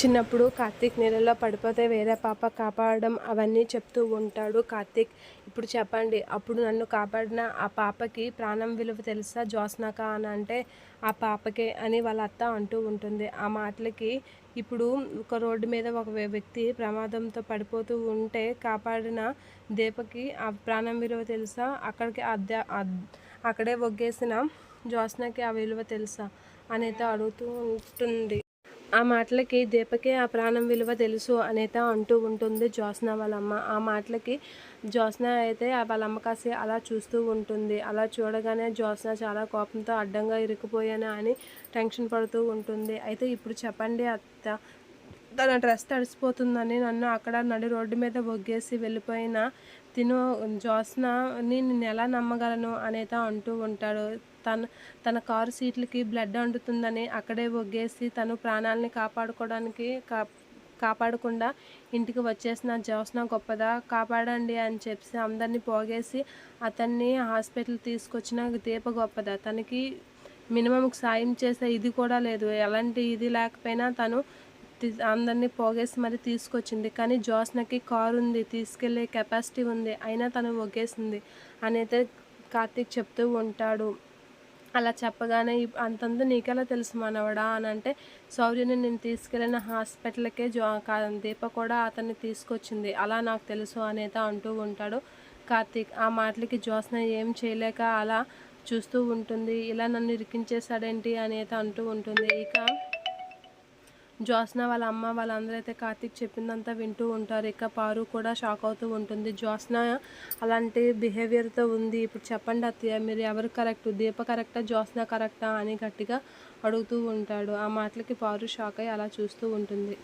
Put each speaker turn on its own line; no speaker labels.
చిన్నప్పుడు కార్తీక్ నీళ్ళలో పడిపోతే వేరే పాప కాపాడడం అవన్నీ చెప్తూ ఉంటాడు కార్తీక్. ఇప్పుడు చెప్పండి అప్పుడు నన్ను కాపాడిన ఆ పాపకి ప్రాణం విలువ తెలుసా? జోస్నాక అని అంటే ఆ పాపకే అని వాళ్ళ అత్త అంటూ ఉంటుంది. ఆ మాటలకి ఇప్పుడు ఒక రోడ్డు మీద ఒక వ్యక్తి ప్రమాదంతో పడిపోతూ ఉంటే కాపాడిన దీపకి ఆ ప్రాణం విలువ తెలుసా? అక్కడికి అద్దె అక్కడే ఒగ్గేసిన జోస్నాకి ఆ విలువ తెలుసా? అనేది అడుగుతూ ఉంటుంది. ఆ మాటలకి దీపకే ఆ ప్రాణం విలువ తెలుసు అనేత అంటూ ఉంటుంది జ్యోత్స్న వాళ్ళమ్మ. ఆ మాటలకి జ్యోత్స్న అయితే వాళ్ళమ్మ వాళ్ళ అమ్మ కాసి అలా చూస్తూ ఉంటుంది. అలా చూడగానే జ్యోత్స్న చాలా కోపంతో అడ్డంగా ఇరుక్కుపోయాను అని టెన్షన్ పడుతూ ఉంటుంది. అయితే ఇప్పుడు చెప్పండి అత్త తన డ్రెస్ తడిసిపోతుందని నన్ను అక్కడ నడి రోడ్డు మీద బొగ్గేసి వెళ్ళిపోయిన తిను జోస్నాని నేను ఎలా నమ్మగలను అనేత అంటూ ఉంటాడు. తన తన కారు సీట్లకి బ్లడ్ అంటుతుందని అక్కడే ఒగ్గేసి తను ప్రాణాలని కాపాడుకోవడానికి కా కాపాడకుండా ఇంటికి వచ్చేసిన జోస్న గొప్పదా కాపాడండి అని చెప్పి అందరినీ పోగేసి అతన్ని హాస్పిటల్ తీసుకొచ్చిన దీప గొప్పదా. తనకి మినిమం సాయం చేసే ఇది కూడా లేదు. ఎలాంటి ఇది లేకపోయినా తను అందరినీ పోగేసి మరి తీసుకొచ్చింది. కానీ జోస్నకి కారు ఉంది తీసుకెళ్ళే కెపాసిటీ ఉంది అయినా తను ఒగ్గేసింది అనేది కార్తీక్ చెప్తూ ఉంటాడు. అలా చెప్పగానే "ఇప్- అంతంత నీకెలా తెలుసు మనవడా అని అంటే శౌర్యని నేను తీసుకెళ్ళిన హాస్పిటల్కే జో దీప కూడా అతన్ని తీసుకొచ్చింది. అలా నాకు తెలుసు అనేత అంటూ ఉంటాడు కార్తీక్. ఆ మాటలకి జ్యోత్స్న ఏం చేయలేక అలా చూస్తూ ఉంటుంది. ఇలా నన్ను ఇరికించేశాడేంటి అనేత అంటూ ఉంటుంది. ఇక జ్యోత్స్న వాళ్ళ అమ్మ వాళ్ళందరూ అయితే కార్తీక్ చెప్పిందంతా వింటూ ఉంటారు. ఇక పారు కూడా షాక్ అవుతూ ఉంటుంది. జ్యోత్స్న అలాంటి బిహేవియర్తో ఉంది. ఇప్పుడు చెప్పండి అత్తయ్య మీరు ఎవరు కరెక్ట్ దీప కరెక్టా జ్యోత్స్న కరెక్టా అని గట్టిగా అడుగుతూ ఉంటాడు. ఆ మాటలకి పారు షాక్ అయ్యి అలా చూస్తూ ఉంటుంది.